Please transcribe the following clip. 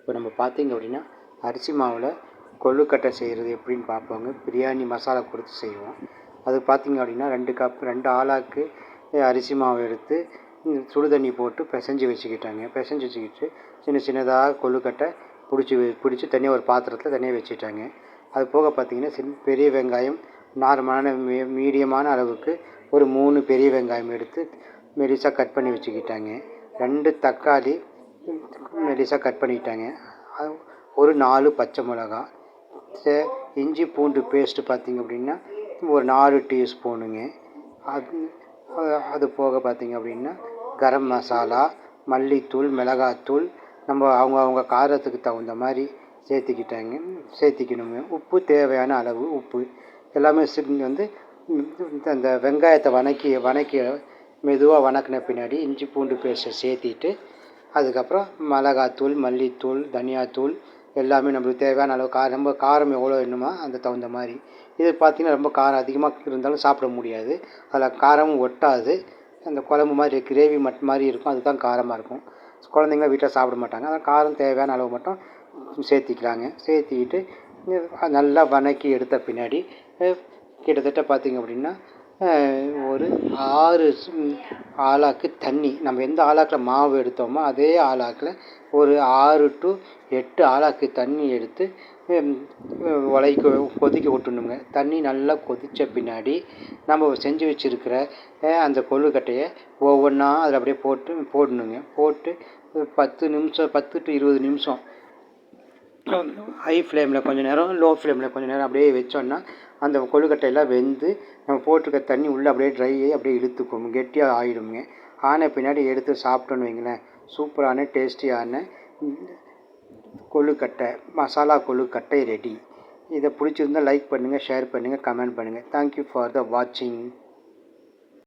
இப்போ நம்ம பார்த்தீங்க அப்படின்னா அரிசி மாவில் கொழுக்கட்டை செய்கிறது எப்படின்னு பார்ப்போங்க. பிரியாணி மசாலா கொடுத்து செய்வோம். அது பார்த்தீங்க அப்படின்னா ரெண்டு கப் ரெண்டு ஆளாக்கு அரிசி மாவு எடுத்து சுடு தண்ணி போட்டு பிசைஞ்சி வச்சுக்கிட்டாங்க. பிசைஞ்சி வச்சுக்கிட்டு சின்ன சின்னதாக கொழுக்கட்டை பிடிச்சி பிடிச்சி தனியாக ஒரு பாத்திரத்தில் தனியாக வச்சுட்டாங்க அது போக பார்த்திங்கன்னா சின் பெரிய வெங்காயம் நார்மலான மீ மீடியமான அளவுக்கு ஒரு மூணு பெரிய வெங்காயம் எடுத்து மெலிசாக கட் பண்ணி வச்சுக்கிட்டாங்க. ரெண்டு தக்காளி மெலிசாக கட் பண்ணிக்கிட்டாங்க ஒரு நாலு பச்சை மிளகா இஞ்சி பூண்டு பேஸ்ட்டு பார்த்திங்க அப்படின்னா ஒரு நாலு டீஸ்பூனுங்க அது அது போக பார்த்திங்க அப்படின்னா கரம் மசாலா மல்லித்தூள் மிளகாத்தூள் நம்ம அவங்க அவங்க காரத்துக்கு தகுந்த மாதிரி சேர்த்திக்கிட்டாங்க. சேர்த்திக்கணுங்க. உப்பு தேவையான அளவு உப்பு. எல்லாமே வந்து அந்த வெங்காயத்தை வதக்கி வதக்கி மெதுவாக வணக்கின பின்னாடி இஞ்சி பூண்டு பேஸ்ட்டை சேர்த்திட்டு அதுக்கப்புறம் மிளகாத்தூள் மல்லித்தூள் தனியாத்தூள் எல்லாமே நம்மளுக்கு தேவையான அளவு காரம் ரொம்ப காரம் எவ்வளோ வேணுமோ அந்த தகுந்த மாதிரி. இது பார்த்திங்கன்னா ரொம்ப காரம் அதிகமாக இருந்தாலும் சாப்பிட முடியாது. அதில் காரமும் ஒட்டாது. அந்த குழம்பு மாதிரி கிரேவி மட் மாதிரி இருக்கும். அதுதான் காரமாக இருக்கும். குழந்தைங்க வீட்டில் சாப்பிட மாட்டாங்க. அதான் காரம் தேவையான அளவு மட்டும் சேர்த்திக்கிறாங்க சேர்த்திக்கிட்டு நல்லா வதக்கி எடுத்த பின்னாடி கிட்டத்தட்ட பார்த்திங்க அப்படின்னா ஒரு ஆறு ஆளாக்கு தண்ணி. நம்ம எந்த ஆளாக்கில் மாவு எடுத்தோமோ அதே ஆளாக்கில் ஒரு ஆறு டு எட்டு ஆளாக்கு தண்ணி எடுத்து உலைக்கு கொதிக்க விட்டுணுங்க தண்ணி நல்லா கொதித்த பின்னாடி நம்ம செஞ்சு வச்சுருக்கிற அந்த கொழுக்கட்டையை ஒவ்வொன்றா அதில் அப்படியே போட்டு போடணுங்க. போட்டு பத்து நிமிஷம் பத்து டு இருபது நிமிஷம். ஹை ஃப்ளேமில் கொஞ்சம் நேரம் லோ ஃப்ளேமில் கொஞ்சம் நேரம் அப்படியே வச்சோன்னா அந்த கொழுக்கட்டையெல்லாம் வெந்து நம்ம போட்டிருக்க தண்ணி உள்ளே அப்படியே ட்ரை ஆகி அப்படியே இழுத்துக்கும். கெட்டியாக ஆகிடுங்க ஆன பின்னாடி எடுத்து சாப்பிட்டோன்னு வைங்களேன். சூப்பரான டேஸ்டியான கொழுக்கட்டை மசாலா கொழுக்கட்டை ரெடி இதை பிடிச்சிருந்தால் லைக் பண்ணுங்கள் ஷேர் பண்ணுங்கள் கமெண்ட் பண்ணுங்கள் தேங்க்யூ ஃபார் த வாட்சிங்